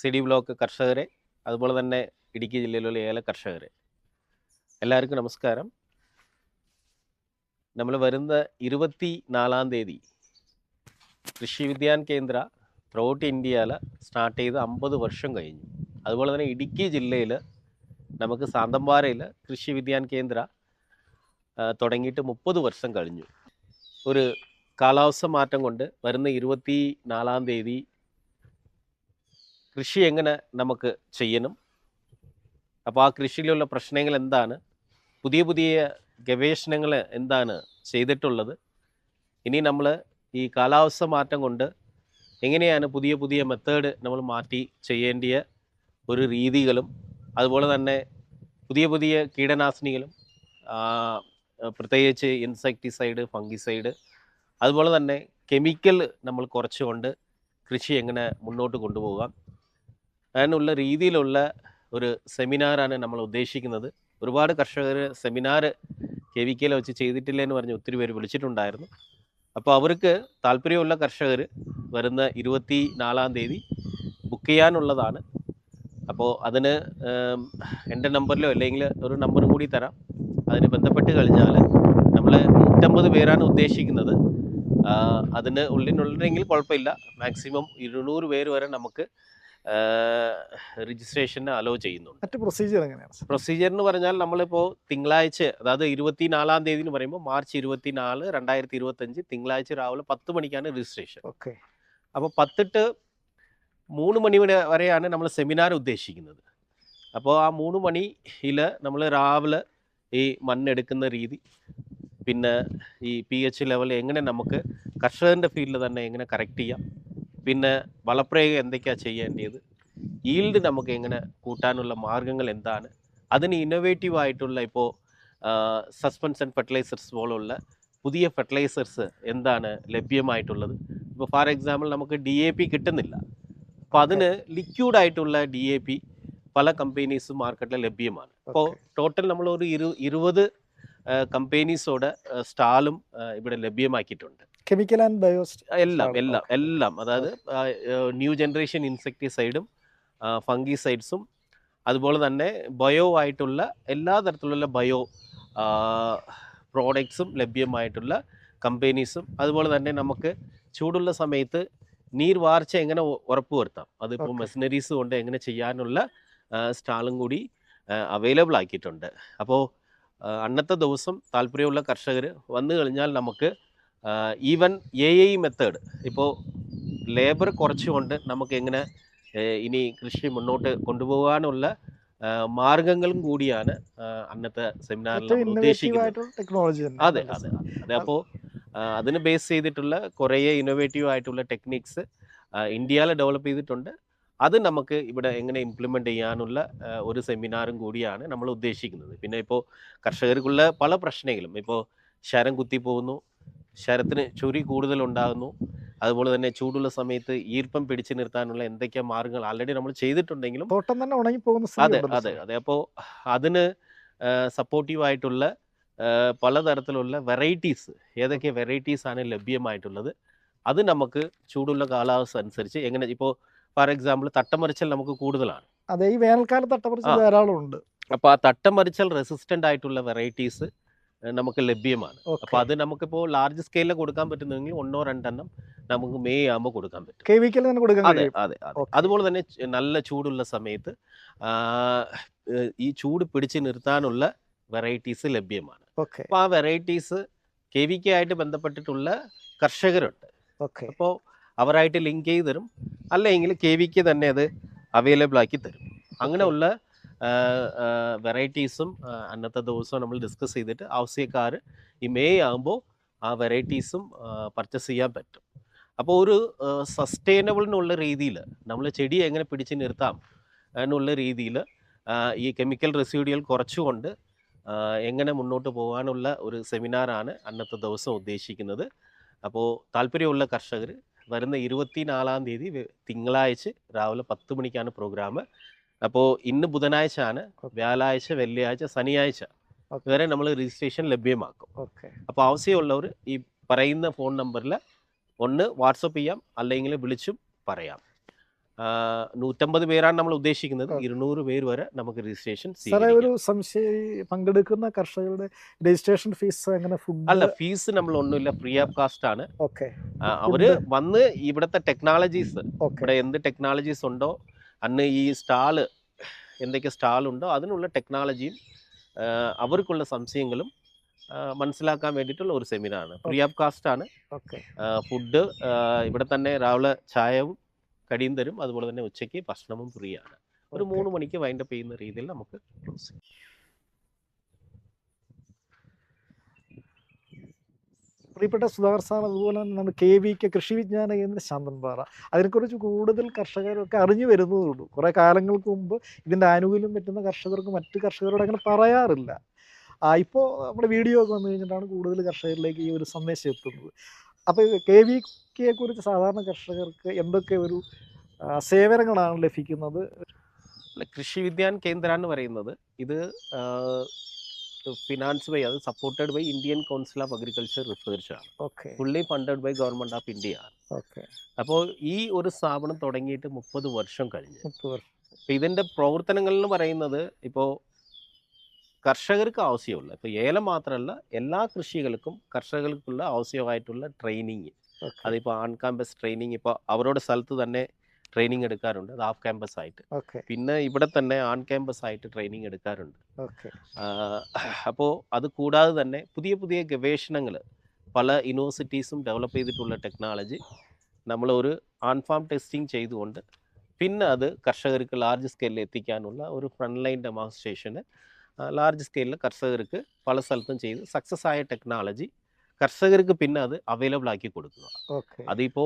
C D block കർഷകരെ അതുപോലെ തന്നെ ഇടുക്കി ജില്ലയിലുള്ള ഏല കർഷകരെ. എല്ലാവർക്കും നമസ്കാരം. നമ്മൾ വരുന്ന ഇരുപത്തി നാലാം തീയതി കൃഷി വിദ്യാൻ കേന്ദ്ര ത്രൂഔട്ട് ഇന്ത്യയിൽ സ്റ്റാർട്ട് ചെയ്ത് അമ്പത് വർഷം കഴിഞ്ഞു. അതുപോലെ തന്നെ ഇടുക്കി ജില്ലയിൽ നമുക്ക് സാന്തമ്പാറയിൽ കൃഷി വിദ്യാൻ കേന്ദ്ര തുടങ്ങിയിട്ട് മുപ്പത് വർഷം കഴിഞ്ഞു. ഒരു കാലാവസ്ഥ മാറ്റം കൊണ്ട് വരുന്ന ഇരുപത്തി നാലാം തീയതി കൃഷി എങ്ങനെ നമുക്ക് ചെയ്യണം? അപ്പോൾ ആ കൃഷിയിലുള്ള പ്രശ്നങ്ങൾ എന്താണ്? പുതിയ പുതിയ ഗവേഷണങ്ങൾ എന്താണ് ചെയ്തിട്ടുള്ളത്? ഇനി നമ്മൾ ഈ കാലാവസ്ഥ മാറ്റം കൊണ്ട് എങ്ങനെയാണ് പുതിയ പുതിയ മെത്തേഡ് നമ്മൾ മാറ്റി ചെയ്യേണ്ടിയ ഒരു രീതികളും അതുപോലെ തന്നെ പുതിയ പുതിയ കീടനാശിനികളും പ്രത്യേകിച്ച് ഇൻസെക്ടിസൈഡ് ഫംഗിസൈഡ് അതുപോലെ തന്നെ കെമിക്കൽ നമ്മൾ കുറച്ചുകൊണ്ട് കൃഷി എങ്ങനെ മുന്നോട്ട് കൊണ്ടുപോകാം? അതിനുള്ള രീതിയിലുള്ള ഒരു സെമിനാറാണ് നമ്മൾ ഉദ്ദേശിക്കുന്നത്. ഒരുപാട് കർഷകർ സെമിനാർ കെ വി കെയിൽ വെച്ച് ചെയ്തിട്ടില്ല എന്ന് പറഞ്ഞ് ഒത്തിരി പേര് വിളിച്ചിട്ടുണ്ടായിരുന്നു. അപ്പോൾ അവർക്ക് താല്പര്യമുള്ള കർഷകർ വരുന്ന ഇരുപത്തി നാലാം തീയതി ബുക്ക് ചെയ്യാനുള്ളതാണ്. അപ്പോൾ അതിന് എന്റെ നമ്പറിലോ അല്ലെങ്കിൽ ഒരു നമ്പർ കൂടി തരാം. അതിന് ബന്ധപ്പെട്ട് കഴിഞ്ഞാൽ നമ്മൾ നൂറ്റമ്പത് പേരാണ് ഉദ്ദേശിക്കുന്നത്. അതിന് ഉള്ളിനുള്ളിലെങ്കിൽ കുഴപ്പമില്ല. മാക്സിമം ഇരുന്നൂറ് പേര് വരെ നമുക്ക് രജിസ്ട്രേഷന് അലോ ചെയ്യുന്നുണ്ട്. മറ്റ് പ്രൊസീജിയർ എങ്ങനെയാണ്? പ്രൊസീജിയർ എന്ന് പറഞ്ഞാൽ നമ്മളിപ്പോൾ തിങ്കളാഴ്ച അതായത് ഇരുപത്തിനാലാം തീയതി എന്ന് പറയുമ്പോൾ മാർച്ച് ഇരുപത്തിനാല് രണ്ടായിരത്തി ഇരുപത്തഞ്ച് തിങ്കളാഴ്ച രാവിലെ പത്ത് മണിക്കാണ് രജിസ്ട്രേഷൻ ഓക്കെ. അപ്പോൾ പത്തിട്ട് മൂന്ന് മണി വരെയാണ് നമ്മൾ സെമിനാർ ഉദ്ദേശിക്കുന്നത്. അപ്പോൾ ആ മൂന്ന് മണിയിൽ നമ്മൾ രാവിലെ ഈ മണ്ണെടുക്കുന്ന രീതി പിന്നെ ഈ പി എച്ച് ലെവൽ എങ്ങനെ നമുക്ക് കർഷകന്റെ ഫീൽഡിൽ തന്നെ എങ്ങനെ കറക്റ്റ് ചെയ്യാം പിന്നെ വളപ്രയോഗം എന്തൊക്കെയാണ് ചെയ്യേണ്ടത്? ഈൽഡ് നമുക്ക് എങ്ങനെ കൂട്ടാനുള്ള മാർഗങ്ങൾ എന്താണ്? അതിന് ഇന്നോവേറ്റീവ് ആയിട്ടുള്ള ഇപ്പോൾ ആൻഡ് ഫെർട്ടിലൈസേഴ്സ് പോലുള്ള പുതിയ ഫെർട്ടിലൈസേഴ്സ് എന്താണ് ലഭ്യമായിട്ടുള്ളത്? ഇപ്പോൾ ഫോർ എക്സാമ്പിൾ നമുക്ക് ഡി എ പി കിട്ടുന്നില്ല. അപ്പോൾ അതിന് ലിക്വിഡ് ആയിട്ടുള്ള ഡി എ പി പല കമ്പനീസും മാർക്കറ്റിൽ ലഭ്യമാണ്. അപ്പോൾ ടോട്ടൽ നമ്മൾ ഒരു ഇരു ഇരുപത് കമ്പനീസോടെ സ്റ്റാളും ഇവിടെ ലഭ്യമാക്കിയിട്ടുണ്ട്. കെമിക്കൽ ആൻഡ് ബയോസ്റ്റ് എല്ലാം എല്ലാം എല്ലാം. അതായത് ന്യൂ ജനറേഷൻ ഇൻസെക്ടിസൈഡും ഫംഗിസൈഡ്സും അതുപോലെ തന്നെ ബയോ ആയിട്ടുള്ള എല്ലാ തരത്തിലുള്ള ബയോ പ്രോഡക്ട്സും ലഭ്യമായിട്ടുള്ള കമ്പനീസും അതുപോലെ തന്നെ നമുക്ക് ചൂടുള്ള സമയത്ത് നീർവാർച്ച എങ്ങനെ ഉറപ്പ് ഉറപ്പുവരുത്താം അതിപ്പോൾ. മെഷീനറീസ് കൊണ്ട് എങ്ങനെ ചെയ്യാനുള്ള സ്റ്റാളും കൂടി അവൈലബിൾ ആക്കിയിട്ടുണ്ട്. അപ്പോൾ അന്നത്തെ ദിവസം താല്പര്യമുള്ള കർഷകർ വന്നു കഴിഞ്ഞാൽ നമുക്ക് ഈവൻ എ ഐ മെത്തേഡ് ഇപ്പോൾ ലേബർ കുറച്ചുകൊണ്ട് നമുക്ക് എങ്ങനെ ഇനി കൃഷി മുന്നോട്ട് കൊണ്ടുപോകാനുള്ള മാർഗങ്ങളും കൂടിയാണ് അന്നത്തെ സെമിനാറിൽ ഉദ്ദേശിക്കുന്നത്. അതെ അതെ അതെ. അപ്പോൾ അതിന് ബേസ് ചെയ്തിട്ടുള്ള കുറേ ഇന്നോവേറ്റീവ് ആയിട്ടുള്ള ടെക്നിക്സ് ഇന്ത്യയിൽ ഡെവലപ്പ് ചെയ്തിട്ടുണ്ട്. അത് നമുക്ക് ഇവിടെ എങ്ങനെ ഇംപ്ലിമെന്റ് ചെയ്യാനുള്ള ഒരു സെമിനാറും കൂടിയാണ് നമ്മൾ ഉദ്ദേശിക്കുന്നത്. പിന്നെ ഇപ്പോൾ കർഷകർക്കുള്ള പല പ്രശ്നങ്ങളും. ഇപ്പോൾ ശരം കുത്തിപ്പോകുന്നു ശരത്തിന് കൂടുതൽ ഉണ്ടാകുന്നു അതുപോലെ തന്നെ ചൂടുള്ള സമയത്ത് ഈർപ്പം പിടിച്ചു നിർത്താനുള്ള എന്തൊക്കെ മാർഗങ്ങൾ ആൾറെഡി നമ്മൾ ചെയ്തിട്ടുണ്ടെങ്കിലും തോട്ടം തന്നെ ഉണങ്ങി പോകുന്ന അതെ അതെ അതെ. അപ്പോൾ അതിന് സപ്പോർട്ടീവ് ആയിട്ടുള്ള ആ, പലതരത്തിലുള്ള വെറൈറ്റീസ് ഏതൊക്കെ വെറൈറ്റീസ് ആണ് ലഭ്യമായിട്ടുള്ളത് അത് നമുക്ക് ചൂടുള്ള കാലാവസ്ഥ അനുസരിച്ച് എങ്ങനെ ഇപ്പോൾ ഫോർ എക്സാമ്പിൾ തട്ടമറിച്ചൽ നമുക്ക് കൂടുതലാണ്. അതെ ഈ വേനൽക്കാലത്ത് തട്ടമറിച്ചൽ. ധാരാളം ഉണ്ട് അപ്പോൾ ആ തട്ടമറിച്ചൽ റെസിസ്റ്റന്റ് ആയിട്ടുള്ള വെറൈറ്റീസ് നമുക്ക് ലഭ്യമാണ്. അപ്പൊ അത് നമുക്കിപ്പോൾ ലാർജ് സ്കെയിലിൽ കൊടുക്കാൻ പറ്റുന്നെങ്കിൽ ഒന്നോ രണ്ടെണ്ണം നമുക്ക് മെയ് ആകുമ്പോൾ കൊടുക്കാൻ പറ്റും. അതെ അതെ അതെ. അതുപോലെ തന്നെ നല്ല ചൂടുള്ള സമയത്ത് ഈ ചൂട് പിടിച്ചു നിർത്താനുള്ള വെറൈറ്റീസ് ലഭ്യമാണ്. അപ്പൊ അപ്പോൾ ആ വെറൈറ്റീസ് കെ വി കെ ആയിട്ട് ബന്ധപ്പെട്ടിട്ടുള്ള കർഷകരുണ്ട്. അപ്പോൾ അവരായിട്ട് ലിങ്ക് ചെയ്ത് തരും. അല്ലെങ്കിൽ കെ വി കെ തന്നെ അത് അവൈലബിൾ ആക്കി തരും. അങ്ങനെയുള്ള വെറൈറ്റീസും അന്നത്തെ ദിവസം നമ്മൾ ഡിസ്കസ് ചെയ്തിട്ട് ആവശ്യക്കാർ ഈ മെയ് ആകുമ്പോൾ ആ വെറൈറ്റീസും പർച്ചേസ് ചെയ്യാൻ പറ്റും. അപ്പോൾ ഒരു സസ്റ്റൈനബിളിനുള്ള രീതിയിൽ നമ്മൾ ചെടി എങ്ങനെ പിടിച്ച് നിർത്താം എന്നുള്ള രീതിയിൽ ഈ കെമിക്കൽ റെസിഡിയൽ കുറച്ചുകൊണ്ട് എങ്ങനെ മുന്നോട്ട് പോകാനുള്ള ഒരു സെമിനാറാണ് അന്നത്തെ ദിവസം ഉദ്ദേശിക്കുന്നത്. അപ്പോൾ താല്പര്യമുള്ള കർഷകർ വരുന്ന ഇരുപത്തിനാലാം തീയതി തിങ്കളാഴ്ച രാവിലെ പത്ത് മണിക്കാണ് പ്രോഗ്രാം അപ്പോൾ ഇന്ന് ബുധനാഴ്ച ആണ്. വ്യാഴാഴ്ച വെള്ളിയാഴ്ച ശനിയാഴ്ച. വരെ നമ്മൾ രജിസ്ട്രേഷൻ ലഭ്യമാക്കും. അപ്പോൾ ആവശ്യമുള്ളവർ ഈ പറയുന്ന ഫോൺ നമ്പറിൽ ഒന്ന് വാട്സപ്പ് ചെയ്യാം അല്ലെങ്കിൽ വിളിച്ചും പറയാം. നൂറ്റമ്പത് പേരാണ് നമ്മൾ ഉദ്ദേശിക്കുന്നത്. ഇരുന്നൂറ് പേര് വരെ നമുക്ക് രജിസ്ട്രേഷൻ സാറേ ഒരു സംശയം പങ്കെടുക്കുന്ന കർഷകരുടെ രജിസ്ട്രേഷൻ ഫീസ് അങ്ങനെ അല്ല ഫീസ് നമ്മൾ ഒന്നുമില്ല ഫ്രീ ഓഫ് കാസ്റ്റ് ആണ്. ഓക്കെ. അവർ വന്ന് ഇവിടുത്തെ ടെക്നോളജീസ് ഇവിടെ എന്ത് ടെക്നോളജീസ് ഉണ്ടോ അന്ന് ഈ സ്റ്റാൾ എന്തൊക്കെ സ്റ്റാൾ ഉണ്ടോ അതിനുള്ള ടെക്നോളജിയും അവർക്കുള്ള സംശയങ്ങളും മനസ്സിലാക്കാൻ വേണ്ടിയിട്ടുള്ള ഒരു സെമിനാറാണ്. ഫ്രീ ഓഫ് കാസ്റ്റ് ആണ്. ഓക്കെ. ഫുഡ് ഇവിടെ തന്നെ രാവിലെ ചായവും കടിയും തരും. അതുപോലെ തന്നെ ഉച്ചയ്ക്ക് ഭക്ഷണവും ഫ്രീ ആണ്. ഒരു. മൂന്ന് മണിക്ക് വൈൻഡപ്പ് ചെയ്യുന്ന രീതിയിൽ നമുക്ക് ക്ലോസ് ചെയ്യാം. പ്രിയപ്പെട്ട സുധാകർ സാർ അതുപോലെ തന്നെ നമ്മുടെ കെ വി കെ കൃഷി വിജ്ഞാന കേന്ദ്ര ശാന്തൻപാറ അതിനെക്കുറിച്ച് കൂടുതൽ കർഷകരൊക്കെ അറിഞ്ഞു വരുന്നതുള്ളൂ കുറേ കാലങ്ങൾക്ക് മുമ്പ് ഇതിന്റെ ആനുകൂല്യം പറ്റുന്ന കർഷകർക്ക് മറ്റ് കർഷകരോട് അങ്ങനെ പറയാറില്ല. ഇപ്പോൾ നമ്മുടെ വീഡിയോ ഒക്കെ വന്നു കഴിഞ്ഞിട്ടാണ് കൂടുതൽ കർഷകരിലേക്ക് ഈ ഒരു സന്ദേശം എത്തുന്നത്. അപ്പോൾ കെ വി കെയെ കുറിച്ച് സാധാരണ കർഷകർക്ക് എന്തൊക്കെ ഒരു സേവനങ്ങളാണ് ലഭിക്കുന്നത്? കൃഷി വിജ്ഞാൻ കേന്ദ്ര എന്ന് പറയുന്നത് ഇത് ഫിനാൻസ് ബൈ അത് supported by Indian council of agriculture research ആണ് fully funded by government of India ആണ് അപ്പോൾ ഈ ഒരു സ്ഥാപനം തുടങ്ങിയിട്ട് മുപ്പത് വർഷം കഴിഞ്ഞു. ഇതിന്റെ പ്രവർത്തനങ്ങൾ എന്ന് പറയുന്നത് ഇപ്പോൾ കർഷകർക്ക് ആവശ്യമുള്ള ഇപ്പോൾ ഏലം മാത്രമല്ല എല്ലാ കൃഷികൾക്കും കർഷകർക്കുള്ള ആവശ്യമായിട്ടുള്ള ട്രെയിനിങ് അതിപ്പോ അതിപ്പോൾ ആൺ ക്യാമ്പസ് ട്രെയിനിങ് ഇപ്പോൾ അവരുടെ സ്ഥലത്ത് തന്നെ ട്രെയിനിങ് എടുക്കാറുണ്ട്. അത് ഓഫ് ക്യാമ്പസ് ആയിട്ട്. പിന്നെ ഇവിടെ തന്നെ ആൺ ക്യാമ്പസ് ആയിട്ട് ട്രെയിനിങ് എടുക്കാറുണ്ട്. അപ്പോൾ അത് കൂടാതെ തന്നെ പുതിയ പുതിയ ഗവേഷണങ്ങൾ പല യൂണിവേഴ്സിറ്റീസും ഡെവലപ്പ് ചെയ്തിട്ടുള്ള ടെക്നോളജി നമ്മൾ ഒരു ആൺഫാം ടെസ്റ്റിംഗ് ചെയ്തുകൊണ്ട് പിന്നെ അത് കർഷകർക്ക് ലാർജ് സ്കെയിലിൽ എത്തിക്കാനുള്ള ഒരു ഫ്രണ്ട് ലൈൻ ഡെമോൺസ്ട്രേഷന് ലാർജ് സ്കെയിലിൽ കർഷകർക്ക് പല സ്ഥലത്തും ചെയ്ത് സക്സസ് ആയ ടെക്നോളജി കർഷകർക്ക് പിന്നെ അത് അവൈലബിൾ ആക്കി കൊടുക്കുക. അതിപ്പോ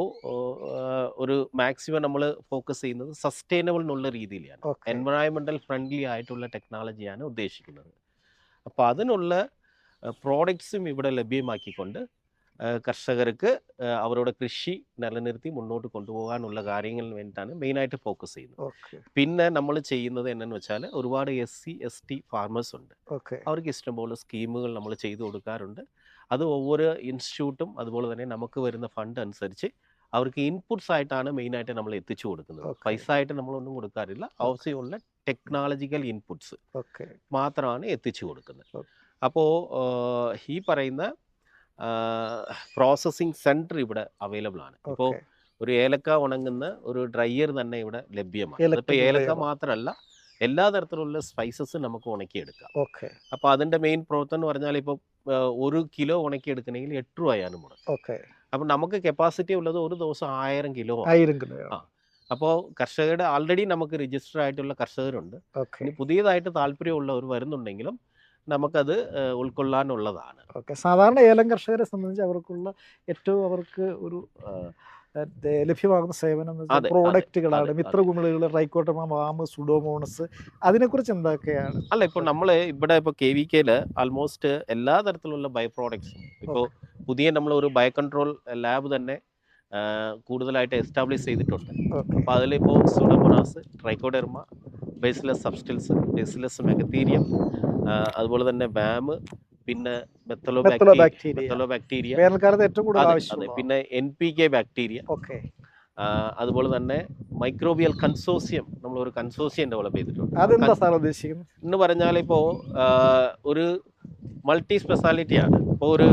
ഒരു മാക്സിമം നമ്മൾ ഫോക്കസ് ചെയ്യുന്നത് സസ്റ്റൈനബിൾ എന്നുള്ള രീതിയിലാണ്. എൻവയോൺമെന്റൽ ഫ്രണ്ട്ലി ആയിട്ടുള്ള ടെക്നോളജിയാണ് ഉദ്ദേശിക്കുന്നത്. അപ്പൊ അതിനുള്ള പ്രോഡക്ട്സും ഇവിടെ ലഭ്യമാക്കിക്കൊണ്ട് കർഷകർക്ക് അവരുടെ കൃഷി നിലനിർത്തി മുന്നോട്ട് കൊണ്ടുപോകാനുള്ള കാര്യങ്ങളിൽ വേണ്ടിയിട്ടാണ് മെയിനായിട്ട് ഫോക്കസ് ചെയ്യുന്നത്. പിന്നെ നമ്മൾ ചെയ്യുന്നത് എന്നു വെച്ചാൽ ഒരുപാട് S C S T farmers ഉണ്ട്. അവർക്ക് ഇഷ്ടംപോലെ സ്കീമുകൾ നമ്മൾ ചെയ്തു കൊടുക്കാറുണ്ട്. അത് ഒവ്വൊരു ഇൻസ്റ്റിറ്റ്യൂട്ടും അതുപോലെ തന്നെ നമുക്ക് വരുന്ന ഫണ്ട് അനുസരിച്ച് അവർക്ക് ഇൻപുട്സ് ആയിട്ടാണ് മെയിൻ ആയിട്ട് നമ്മൾ എത്തിച്ചു കൊടുക്കുന്നത്. പൈസ ആയിട്ട് നമ്മളൊന്നും കൊടുക്കാറില്ല. ആവശ്യമുള്ള ടെക്നോളജിക്കൽ ഇൻപുട്സ് മാത്രമാണ് എത്തിച്ചു കൊടുക്കുന്നത്. അപ്പോൾ ഈ പറയുന്ന പ്രോസസ്സിംഗ് സെന്റർ ഇവിടെ അവൈലബിൾ ആണ്. ഇപ്പോൾ ഒരു ഏലക്ക ഉണങ്ങുന്ന ഒരു ഡ്രയർ തന്നെ ഇവിടെ ലഭ്യമാണ്. ഏലക്ക മാത്രമല്ല എല്ലാ തരത്തിലുള്ള സ്പൈസസ് നമുക്ക് ഉണക്കിയെടുക്കാം. ഓക്കെ. അപ്പോൾ അതിന്റെ മെയിൻ പ്രവർത്തനം എന്ന് പറഞ്ഞാൽ ഇപ്പോൾ ഒരു കിലോ ഉണക്കിയെടുക്കണമെങ്കിൽ എട്ട് രൂപയാണ് മുട ഓക്കെ. അപ്പം നമുക്ക് കപ്പാസിറ്റി ഉള്ളത് ഒരു ദിവസം ആയിരം കിലോ ആയിരം കിലോ ആ. അപ്പോൾ കർഷകരുടെ ആൾറെഡി നമുക്ക് രജിസ്റ്റർ ആയിട്ടുള്ള കർഷകരുണ്ട്. ഇനി പുതിയതായിട്ട് താല്പര്യമുള്ളവർ വരുന്നുണ്ടെങ്കിലും നമുക്കത് ഉൾക്കൊള്ളാനുള്ളതാണ്. ഓക്കെ. സാധാരണ ഏലം കർഷകരെ സംബന്ധിച്ച് അവർക്കുള്ള ഏറ്റവും അവർക്ക് ഒരു ലഭ്യമാകുന്ന സേവനം പ്രോഡക്റ്റുകളാണ്. മിത്ര മിത്രകുമിളുകൾ റൈക്കോട്ടമ വാമ് സുഡോമോണസ് അതിനെക്കുറിച്ച് എന്തൊക്കെയാണ്? അല്ല ഇപ്പോൾ നമ്മൾ ഇവിടെ ഇപ്പോൾ കെ വി കെയിൽ ആൾമോസ്റ്റ് എല്ലാ തരത്തിലുള്ള ബയോ പ്രോഡക്ട്സും ഇപ്പോൾ പുതിയ നമ്മൾ ഒരു ബയോ കൺട്രോൾ ലാബ് തന്നെ കൂടുതലായിട്ട് എസ്റ്റാബ്ലിഷ് ചെയ്തിട്ടുണ്ട്. അപ്പൊ അപ്പോൾ അതിലിപ്പോൾ pseudomonas trichoderma bacillus subtilis bacillus megaterium അതുപോലെ തന്നെ വാമ് പിന്നെ ബാക്ടീരിയ വേനൽക്കാലത്ത് ഏറ്റവും കൂടുതൽ പിന്നെ N P K bacteria okay. അതുപോലെ തന്നെ മൈക്രോബിയൽ കൺസോസിയം നമ്മൾ ഒരു കൺസോസിയം ഡെവലപ്പ് ചെയ്തിട്ടുണ്ട്. അതെന്താ സാർ ഉദ്ദേശിക്കുന്നത്? എന്ന് പറഞ്ഞാൽ ഇപ്പോൾ ഒരു മൾട്ടി സ്പെഷ്യാലിറ്റിയാണ് ഇപ്പോൾ ഒരു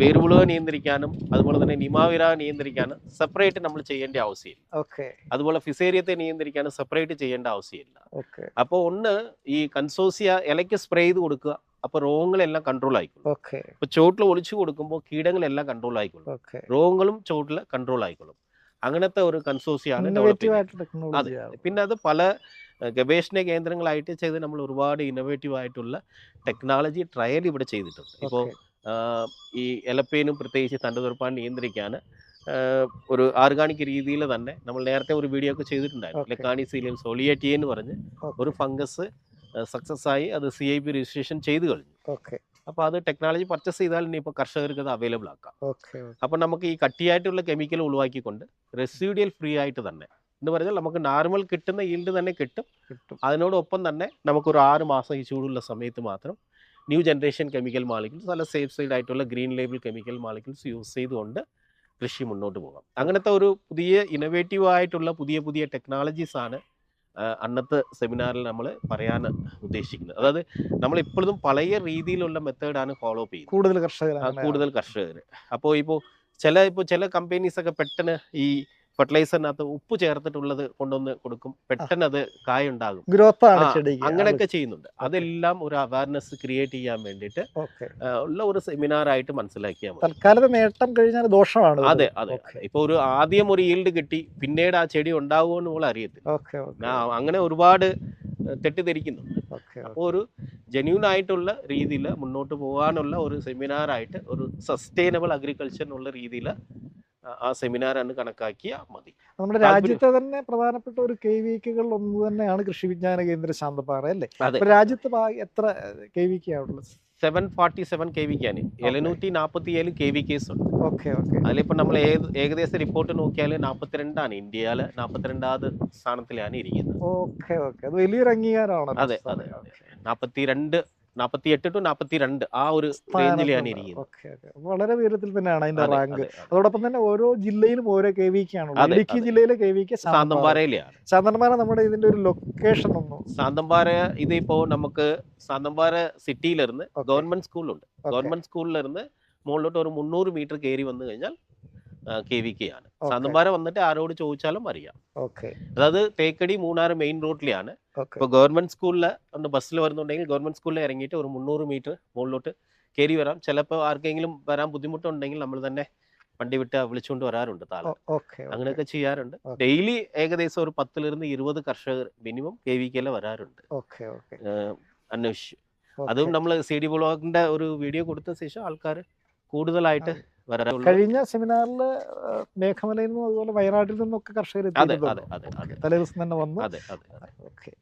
വേരുപുളുക നിയന്ത്രിക്കാനും അതുപോലെ തന്നെ നിമാവിര നിയന്ത്രിക്കാനും സെപ്പറേറ്റ് നമ്മൾ ചെയ്യേണ്ട ആവശ്യമില്ല. ഓക്കെ. അതുപോലെ ഫിസേരിയത്തെ നിയന്ത്രിക്കാനും സെപ്പറേറ്റ് ചെയ്യേണ്ട ആവശ്യമില്ല. അപ്പോൾ ഒന്ന് ഈ കൺസോസിയ ഇലയ്ക്ക് സ്പ്രേ ചെയ്ത് കൊടുക്കുക. അപ്പോൾ രോഗങ്ങളെല്ലാം കൺട്രോൾ ആയിക്കോളും. ഇപ്പൊ ചോട്ടിൽ ഒളിച്ചു കൊടുക്കുമ്പോൾ കീടങ്ങളെല്ലാം കൺട്രോൾ ആയിക്കോളും. രോഗങ്ങളും ചോട്ടിൽ കൺട്രോൾ ആയിക്കോളും. അങ്ങനത്തെ ഒരു കൺസോസിയാണ് ടെക്നോളജിയാണ് പിന്നെ അത് പല ഗവേഷണ കേന്ദ്രങ്ങളായിട്ട് ചെയ്ത് നമ്മൾ ഒരുപാട് ഇന്നോവേറ്റീവ് ആയിട്ടുള്ള ടെക്നോളജി ട്രയൽ ഇവിടെ ചെയ്തിട്ടുണ്ട്. ഇപ്പോൾ ഈ എലപ്പേനും പ്രത്യേകിച്ച് തണ്ടുതുറപ്പാൻ നിയന്ത്രിക്കാൻ ഒരു ഓർഗാനിക് രീതിയിൽ തന്നെ നമ്മൾ നേരത്തെ ഒരു വീഡിയോ ഒക്കെ ചെയ്തിട്ടുണ്ടായിരുന്നു. Okay. ലെക്കാണിസീലിയം സോളിയേറ്റിയെന്ന് പറഞ്ഞ് ഒരു ഫംഗസ് സക്സസ് ആയി അത് സി ഐ പി രജിസ്ട്രേഷൻ ചെയ്ത് കഴിഞ്ഞു. ഓക്കെ. അപ്പോൾ അത് ടെക്നോളജി പർച്ചേസ് ചെയ്താൽ ഇനിയിപ്പോൾ കർഷകർക്ക് അത് അവൈലബിൾ ആക്കാം. ഓക്കെ അപ്പോൾ നമുക്ക് ഈ കട്ടിയായിട്ടുള്ള കെമിക്കൽ ഒഴിവാക്കിക്കൊണ്ട് റെസിഡ്യൂഡിയൽ ഫ്രീ ആയിട്ട് തന്നെ എന്ന് പറഞ്ഞാൽ നമുക്ക് നോർമൽ കിട്ടുന്ന ഈൽഡ് തന്നെ കിട്ടും. കിട്ടും. അതിനോടൊപ്പം തന്നെ നമുക്കൊരു ആറ് മാസം ഈ ചൂടുള്ള സമയത്ത് മാത്രം ന്യൂ ജനറേഷൻ കെമിക്കൽ മാളിക്യൂൾസ് അല്ല സേഫ് സൈഡ് ആയിട്ടുള്ള green label chemical molecules use ചെയ്തുകൊണ്ട് കൃഷി മുന്നോട്ട് പോകാം. അങ്ങനത്തെ ഒരു പുതിയ ഇന്നോവേറ്റീവ് ആയിട്ടുള്ള പുതിയ പുതിയ ടെക്നോളജീസ് ആണ് അന്നത്തെ സെമിനാറിൽ നമ്മൾ പറയാൻ ഉദ്ദേശിക്കുന്നത്. അതായത് നമ്മൾ ഇപ്പോഴും പഴയ രീതിയിലുള്ള മെത്തേഡാണ് ഫോളോ ചെയ്യുന്നത്. കൂടുതൽ കർഷകർ കൂടുതൽ കർഷകർ. അപ്പോൾ ഇപ്പോൾ ചില ഇപ്പോൾ ചില കമ്പനീസ് ഒക്കെ പെട്ടെന്ന് ഈ ഫെർട്ടിലൈസറിനകത്ത് ഉപ്പ് ചേർത്തിട്ടുള്ളത് കൊണ്ടുവന്ന് കൊടുക്കും. പെട്ടെന്ന് അത് കായ ഉണ്ടാകും ഗ്രോത്ത് അങ്ങനെയൊക്കെ ചെയ്യുന്നുണ്ട്. അതെല്ലാം ഒരു അവയർനെസ് ക്രിയേറ്റ് ചെയ്യാൻ വേണ്ടിയിട്ട് ഉള്ള ഒരു സെമിനാർ ആയിട്ട് മനസ്സിലാക്കിയാൽ മതി. തൽക്കാലത്തെ നേട്ടം കഴിഞ്ഞാൽ ദോഷമാണ് അതെ അതെ ഇപ്പൊ ഒരു ആദ്യം ഒരു ഈൽഡ് കിട്ടി പിന്നീട് ആ ചെടി ഉണ്ടാവുമോ എന്ന് നമ്മൾ അറിയത്തില്ല. അങ്ങനെ ഒരുപാട് തെറ്റിദ്ധരിക്കുന്നുണ്ട്. അപ്പോൾ ഒരു ജെന്യൂൺ ആയിട്ടുള്ള രീതിയിൽ മുന്നോട്ട് പോകാനുള്ള ഒരു സെമിനാറായിട്ട് ഒരു സസ്റ്റൈനബിൾ അഗ്രികൾച്ചർ എന്നുള്ള രീതിയിൽ ആ സെമിനാറാണ് കണക്കാക്കിയാൽ മതി. നമ്മുടെ രാജ്യത്തെ തന്നെ പ്രധാനപ്പെട്ട ഒരു കെ വിക്കുകളിൽ ഒന്ന് തന്നെയാണ് കൃഷി വിജ്ഞാന കേന്ദ്ര ശാന്തപാറ അല്ലേ? രാജ്യത്ത് എത്ര കെ വിക്കാണുള്ളത് സെവൻ ഫോർട്ടി സെവൻ കെ വിക്കാണ് എഴുന്നൂറ്റി നാൽപ്പത്തി ഏഴ് കെ വി കേസ് ഉണ്ട്. Okay okay. അതിലിപ്പോൾ നമ്മൾ ഏത് ഏകദേശം റിപ്പോർട്ട് നോക്കിയാൽ നാൽപ്പത്തിരണ്ടാണ് ഇന്ത്യയിലെ നാൽപ്പത്തിരണ്ടാമത് സ്ഥാനത്തിലാണ് ഇരിക്കുന്നത്. Okay okay. അത് വലിയൊരു അംഗീകാരമാണ്. അതെ അതെ നാൽപ്പത്തി രണ്ട് നാൽപ്പത്തി എട്ട് ടു നാൽപ്പത്തി രണ്ട് ആ ഒരു റേഞ്ചിലാണ് ഇരിക്കുന്നത്. വളരെ ഉയരത്തിൽ തന്നെയാണ് അതിന്റെ റാങ്ക്. അതെ, അതെ. അതോടൊപ്പം തന്നെ ഓരോ ജില്ലയിലും ഓരോ കെ വിക്കാണുള്ളത് അതെ, ഇടുക്കി ജില്ലയിലെ കെ വി സാന്തമ്പാറയിലെയാണ് ശാന്തന്മാര നമ്മുടെ ഇതിന്റെ ഒരു ലൊക്കേഷൻ ഒന്നും സാന്തമ്പാറ ഇതിപ്പോ നമുക്ക് സാന്തമ്പാറ സിറ്റിയിലിരുന്ന്. ഗവൺമെന്റ് സ്കൂളുണ്ട് ഗവൺമെന്റ് സ്കൂളിലിരുന്ന് മുകളിലോട്ട് ഒരു മുന്നൂറ് മീറ്റർ കയറി വന്നു കഴിഞ്ഞാൽ കെ വി കെ ആണ്. സാന്തമ്പാറ വന്നിട്ട് ആരോട് ചോദിച്ചാലും അറിയാം. അതായത് തേക്കടി മൂന്നാറ് മെയിൻ റോഡിലാണ് ഇപ്പൊ ഗവൺമെന്റ് ഒന്ന് ബസ്സിൽ വരുന്നുണ്ടെങ്കിൽ ഗവൺമെന്റ് സ്കൂളിൽ ഇറങ്ങിയിട്ട് ഒരു മുന്നൂറ് മീറ്റർ മുകളിലോട്ട് കയറി വരാം. ചിലപ്പോൾ ആർക്കെങ്കിലും വരാൻ ബുദ്ധിമുട്ടുണ്ടെങ്കിൽ നമ്മൾ തന്നെ വണ്ടി വിട്ട് വിളിച്ചുകൊണ്ട് വരാറുണ്ട് ഓക്കെ അങ്ങനെയൊക്കെ ചെയ്യാറുണ്ട്. ഡെയിലി ഏകദേശം ഒരു പത്തിലിരുന്ന് ഇരുപത് കർഷകർ മിനിമം കെ വി കെയിലെ വരാറുണ്ട് അന്വേഷിച്ചു. അതും നമ്മൾ സി ഡി ബ്ലോഗിന്റെ ഒരു വീഡിയോ കൊടുത്ത ശേഷം ആൾക്കാർ കൂടുതലായിട്ട് കഴിഞ്ഞ സെമിനാറിൽ മേഘമലയിൽ നിന്നും അതുപോലെ വയനാട്ടിൽ നിന്നൊക്കെ കർഷകർ തലേദിവസം തന്നെ വന്നു. അതെ അതെ. ഓക്കെ.